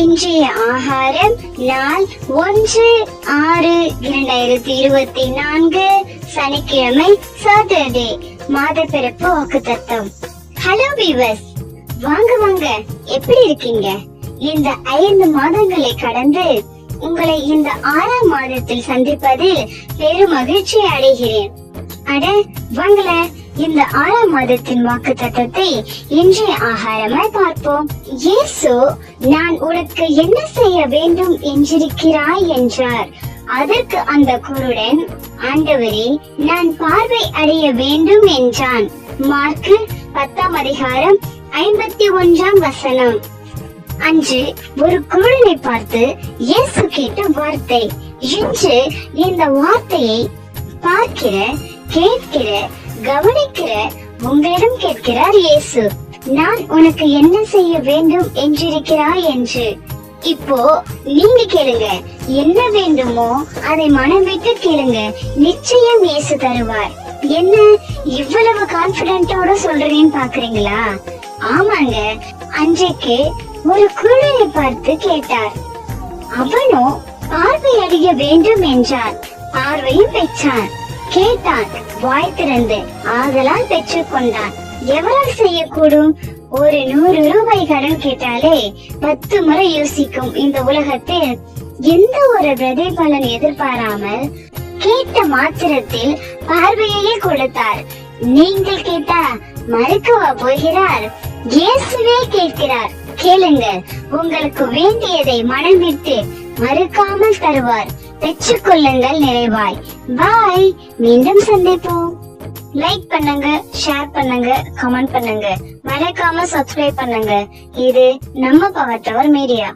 இன்றைய ஆகாரம் நாள் ஒன்று ஆறு இரண்டாயிரத்தி இருபத்தி நான்கு சனிக்கிழமை சாட்டர்டே மாத பிறப்பு வாக்கு தத்துவம் ஹலோ பீவர்ஸ் வாங்க வாங்க எப்படி இருக்கீங்க? இந்த ஐந்து மாதங்களை கடந்து உங்களை இந்த ஆறாம் மாதத்தில் சந்திப்பதில் பெரும் மகிழ்ச்சி அடைகிறேன். அட வாங்கல இந்த ஆறாம் மாதத்தின் வாக்கு தத்தத்தை இன்றைய ஆகாரமாய் பார்ப்போம். இயேசு நான் உனக்கு என்ன செய்ய வேண்டும் என்றிருக்கிறாய்? என்றார். அதற்கு அந்த குருடன் ஆண்டவரே நான் பார்வை அடைய வேண்டும் என்றான். மார்க்கு பத்தாம் அதிகாரம் ஐம்பத்தி ஒன்றாம் வசனம். அன்று ஒரு குருடனை பார்த்து இயேசு கேட்ட வார்த்தை இன்று இந்த வார்த்தையை பார்க்கிற கேட்கிற கவனிக்கிற உங்களிடம் கேட்கிறார் இயேசு. நான் உனக்கு என்ன செய்ய வேண்டும் என்றிருக்கிறாய் என்று. இப்போ நீங்க கேளுங்க என்ன வேண்டுமோ அதை மனம் விட்டு கேளுங்க. நிச்சயம் இயேசு தருவார். என்ன இவ்வளவு கான்பிடென்ட்டோட சொல்றேன்னு பாக்குறீங்களா? ஆமாங்க அன்றைக்கு ஒரு குழலை பார்த்து கேட்டார். அவனோ பார்வை அடைய வேண்டும் என்றான் பார்வையும் பெற்றான் கேட்டான். வாய் திறந்து ஆதலால் பெற்றுக்கொண்டான் எவரால் செய்யக்கூடும்? ஒரு நூறு ரூபாய் கடன் கேட்டாலே பத்து முறை யோசிக்கும் இந்த உலகத்தில் எந்த ஒரு பிரதிபலன் எதிர்பாராமல் கேட்ட மாத்திரத்தில் பார்வையையே கொடுத்தார். நீங்கள் கேட்டா மறுக்கவா போகிறார். இயேசுவே கேட்கிறார். கேளுங்க உங்களுக்கு வேண்டியதை மனம் விட்டு மறுக்காமல் தருவார். பெற்றுக்கொள்ளுங்கள் நிறைவாய். பாய் மீண்டும் சந்திப்போம். லைக் பண்ணுங்க ஷேர் பண்ணுங்க கமெண்ட் பண்ணுங்க. மறக்காம சப்ஸ்கிரைப் பண்ணுங்க. இது நம்ம பவர் டவர் மீடியா